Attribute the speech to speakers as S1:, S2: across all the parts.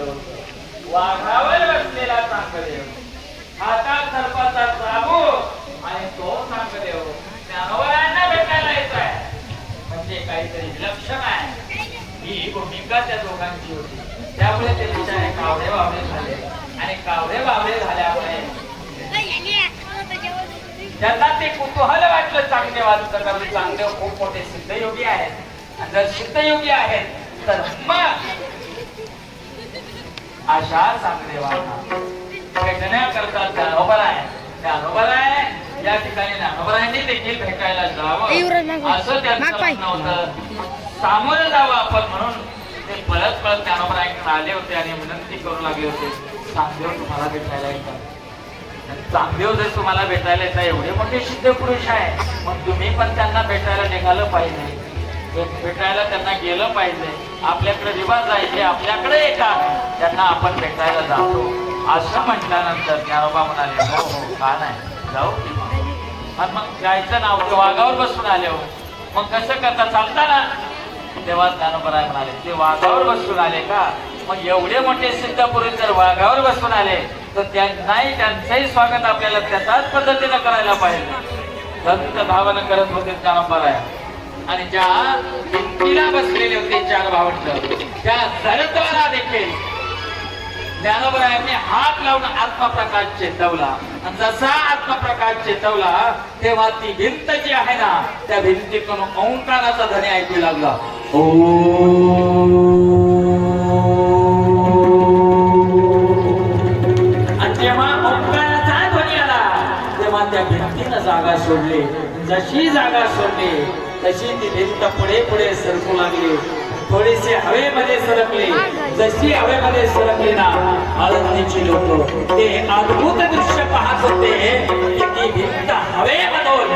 S1: सांगितलं वाघावर बसलेला चांगदेव हातात सर्पाचा चाबू आणि तो चांगदेव ज्ञानोबरायांना भेटायला येत आहे म्हणजे काहीतरी विलक्षण आहे. ही भूमिका त्या दोघांची होती. त्यामुळे ते बिचारे कावडे बावडे झाले. आणि कावडे बावडे झाल्यामुळे त्यांना ते कुतूहल वाटलं चांगदेवाचं कारण चांगदेव खूप मोठे सिद्धयोगी आहेत. आणि जर सिद्धयोगी आहेत तर मग अशा चांगदेवांना भेटण्याकरता ज्ञानोबर आहे ज्ञानोबर आहे या ठिकाणी ज्ञानोबरांनी देखील भेटायला जावं. असं त्यांचं होतं. सामोरं जावं आपण म्हणून. ते पळत पळत ज्ञानोबरांकडे आले होते आणि विनंती करू लागले होते. चांगदेव तुम्हाला भेटायला येतात. चांगदेव जर तुम्हाला भेटायला येतात एवढे मोठे सिद्ध पुरुष आहे. मग तुम्ही पण त्यांना भेटायला निघालं पाहिजे. भेटायला त्यांना गेलं पाहिजे आपल्याकडे रिवाज आहे आपल्याकडे येतात. त्यांना आपण भेटायला जातो. असं म्हटल्यानंतर ज्ञानोबा म्हणाले हो हो का नाही? जाऊ की मग. आणि मग जायचं नाव ते वाघावर बसून आले हो. मग कसं करता चालता ना? तेव्हा ज्ञानोबराय म्हणाले ते वाघावर बसून आले का? मग एवढे मोठे सिद्धपुरी जर वाघावर बसून आले तर त्यांनाही त्यांचंही स्वागत आपल्याला त्याच्याच पद्धतीनं करायला पाहिजे. संत भावना करत होते ज्ञानोबराय. आणि ज्या भिंतीला बसलेले होते चार भावंड त्या सरत्वाला देखील ज्ञानोबरायांनी हात लावून आत्मप्रकाश चेतवला आणि जसा आत्मप्रकाश चेतवला तेव्हा ती भिंत जी आहे ना त्या भिंतीतून ओंकाराचा ध्वनी ऐकू लागला. ओ. आणि जेव्हा ओंकाराचा ध्वनी आला तेव्हा त्या भिंतीनं जागा सोडली. जशी जागा सोडली तशी ती भिंत पुढे पुढे सरकू लागली. थोडीशी हवेमध्ये सरकली. जशी हवेमध्ये सरकली ना आळंदीची लोक. ते अद्भुत दृश्य पाहत होते. की ती भिंत हवेमधून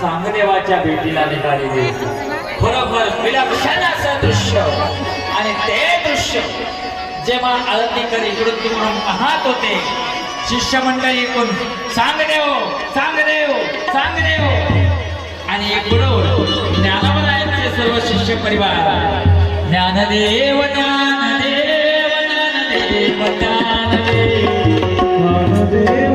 S1: सांगदेवाच्या भेटीला निघालेली. बरोबर विलक्षण असं दृश्य. आणि ते दृश्य जेव्हा आळंदीकर इकडून तिकडून पाहत होते शिष्यमंडळी एकूण सांगदेव सांगदेव सांगदेव. आणि एक बरोबर ज्ञानावर आहेत सर्व शिष्य परिवार. ज्ञानदेव ज्ञानदेव ज्ञानदेव. ज्ञानदेव.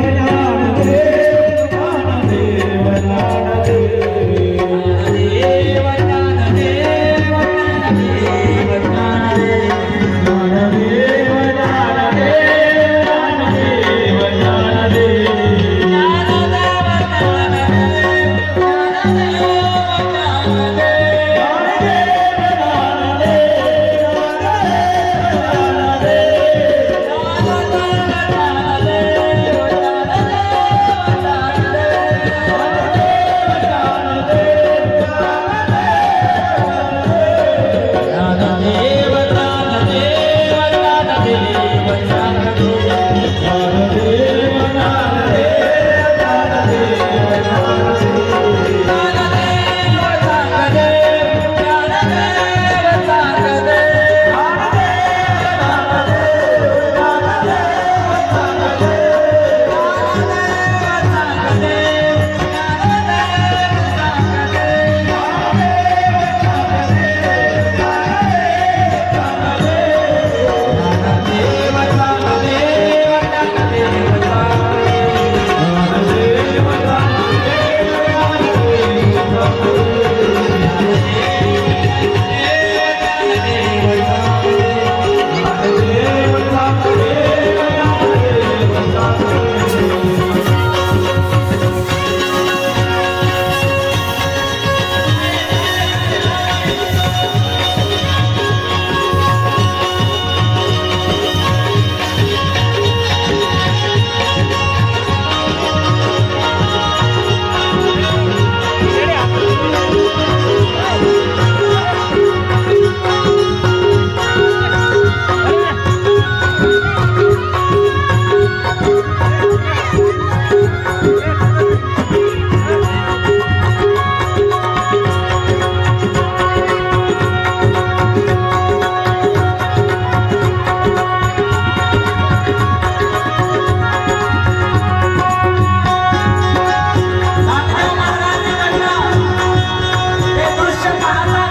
S1: 怎么办？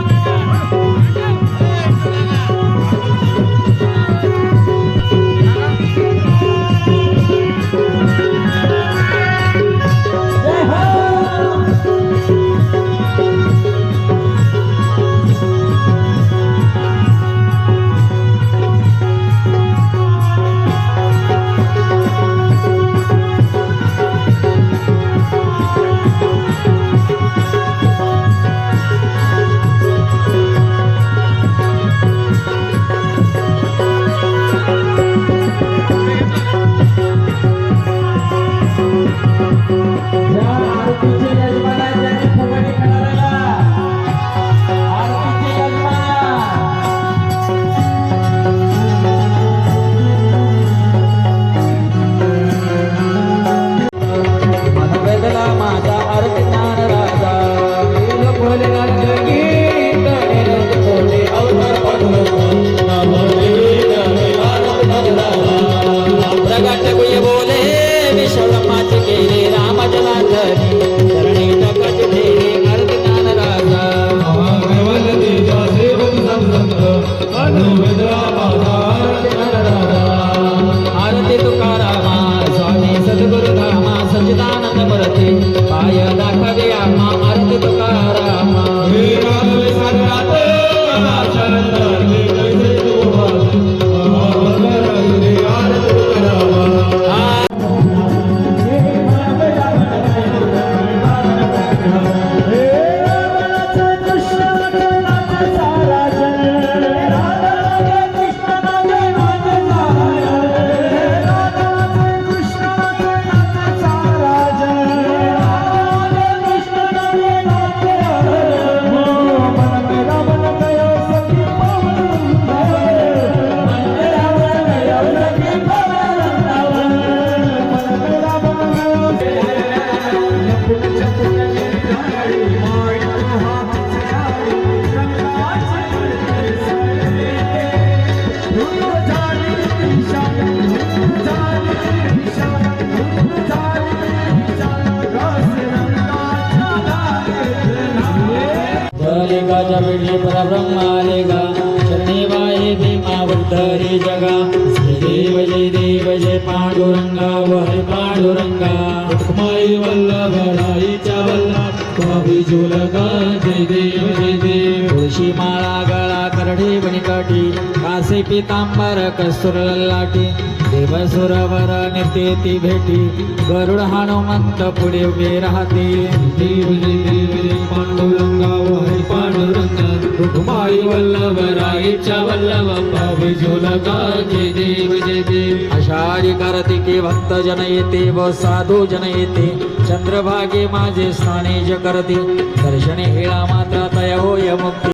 S1: I know. जले गाजा वेळी परब्रह्म आले गा शरणी भीमा वृद्धरी जगा. श्री देव जय देव जय पांडुरंगा वय पांडुरंगा.
S2: माई वल्लभ राईच्या वल्ला स्वामी झुलगा जय देव जय देव.
S1: तुळशी माळा गळा करडे बनिकाठी कासे पितांबर कस्तुर ललाटी देव सुरवर नेते ती भेटी. गरुड हनुमंत पुढे उभे राहते.
S2: देव जय देव. जय हरी पांडुरंगा रुक्माई वल्लभ राईच्या वल्लभ स्वामी झुलगा जय देव जय देव.
S1: आषाढी कार्तिके भक्त जन येते व साधू जन येते चंद्रभागे माझे स्नाने ज करते दर्शने हेळा मात्रा तय होय मुक्ती.